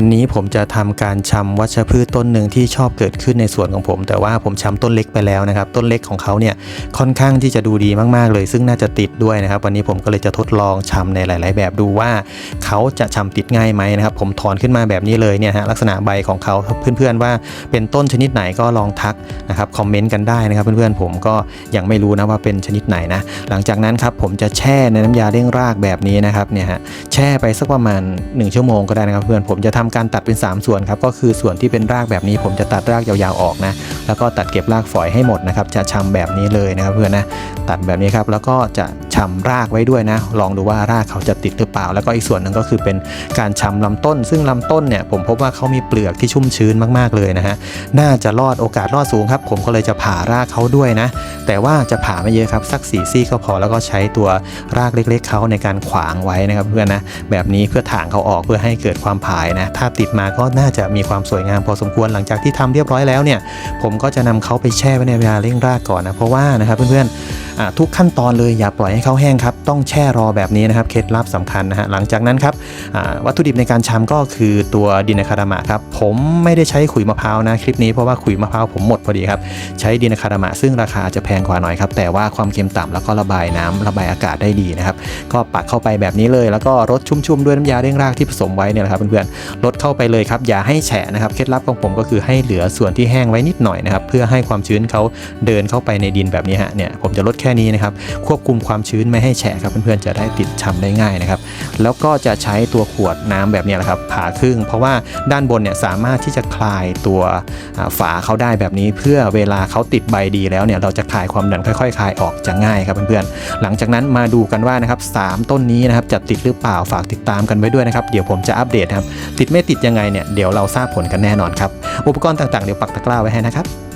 วันนี้ผมจะทำการชำวัชพืชต้นหนึ่งที่ชอบเกิดขึ้นในสวนของผม แต่ว่าผมชำต้นเล็กไปแล้วนะครับ ต้นเล็กของเขาเนี่ยค่อนข้างที่จะดูดีมากๆเลย ซึ่งน่าจะติดด้วยนะครับ วันนี้ผมก็เลยจะทดลองชำในหลาย ๆ แบบดูว่าเขาจะชำติดง่ายไหมนะครับ ผมถอนขึ้นมาแบบนี้เลยเนี่ยฮะลักษณะใบของเขาเพื่อน ๆ ว่าเป็นต้นชนิดไหนก็ลองทักนะครับคอมเมนต์กันได้นะครับ เพื่อน ๆ ผมก็ยังไม่รู้นะว่าเป็นชนิดไหนนะหลังจากนั้นครับผมจะแช่ในน้ำยาเร่งรากแบบนี้นะครับเนี่ยฮะแช่ไปสักประมาณ 1 ชั่วโมงก็ได้นะครับเพื่อนผมจะทำการตัดเป็น 3 ส่วนครับก็คือส่วนที่เป็นรากแบบนี้ ผมจะตัดรากยาวๆออกนะแล้วก็ตัดเก็บรากฝอยให้หมดนะครับจะชำแบบนี้เลยนะครับเพื่อนนะตัดแบบนี้ครับแล้วก็จะ ชำรากไว้ด้วยนะ ลองดูว่ารากเขาจะติดหรือเปล่า แล้วก็อีกส่วนหนึ่งก็คือเป็นการชำลำต้น ซึ่งลำต้นเนี่ยผมพบว่าเขามีเปลือกที่ชุ่มชื้นมากๆเลยนะฮะน่าจะรอดโอกาสรอดสูงครับ ผมก็เลยจะผ่ารากเขาด้วยนะ แต่ว่าจะผ่าไม่เยอะครับสักสี่ซี่ก็พอแล้วก็ใช้ตัวรากเล็ก ๆเขาในการขวางไว้นะครับเพื่อนนะแบบนี้เพื่อถางเขาออกเพื่อให้เกิดความผายนะถ้าติดมาก็น่าจะมีความสวยงามพอสมควรหลังจากที่ทำเรียบร้อยแล้วเนี่ย ผมก็จะนำเขาไปแช่ไว้ในเวลาเร่งรากก่อนนะเพราะว่านะครับเพื่อนๆ ทุกขั้นตอนเลยอย่าปล่อยให้เขาแห้งครับ ต้องแช่รอแบบนี้นะครับ เคล็ดลับสำคัญนะฮะหลังจากนั้นครับวัตถุดิบในการชำก็คือตัวดินคาดามะครับผมไม่ได้ใช้ขุยมะพร้าวนะคลิปนี้เพราะว่าขุยมะพร้าวผมหมดพอดีครับใช้ดินคาดามะซึ่งราคาอาจจะแพงกว่าหน่อยครับแต่ว่าความเค็มต่ำแล้วก็ระบายน้ำระบายอากาศได้ดีนะครับก็ปักเข้าไปแบบนี้เลย แล้วก็รดชุ่มๆด้วยน้ำยาเร่งรากที่ผสมไว้เนี่ยแหละครับเพื่อนๆรดเข้าไปเลยครับอย่าให้แฉะนะครับเคล็ดลับของผมก็คือให้เหลือส่วนที่แห้งไว้นิดหน่อยนะครับเพื่อให้ความชื้นเขาเดินเข้าไปในดินแบบนี้ฮะเนี่ยผมจะลดแค่ค่นี้นะครับ ควบคุมความชื้นไม่ให้แฉะครับเพื่อนๆจะได้ติดชำได้ง่ายนะครับ แล้วก็จะใช้ตัวขวดน้ำแบบนี้แหละครับผ่าครึ่ง เพราะว่าด้านบนเนี่ยสามารถที่จะคลายตัวฝาเขาได้แบบนี้ เพื่อเวลาเขาติดใบดีแล้วเนี่ยเราจะคลายความดันค่อยๆคลายออกจะง่ายครับเพื่อนๆหลังจากนั้นมาดูกันว่านะครับสามต้นนี้นะครับจะติดหรือเปล่าฝากติดตามกันไว้ด้วยนะครับเดี๋ยวผมจะอัปเดตครับติดไม่ติดยังไงเนี่ยเดี๋ยวเราทราบผลกันแน่นอนครับอุปกรณ์ต่างๆเดี๋ยวปักตะกร้าไว้ให้นะครับ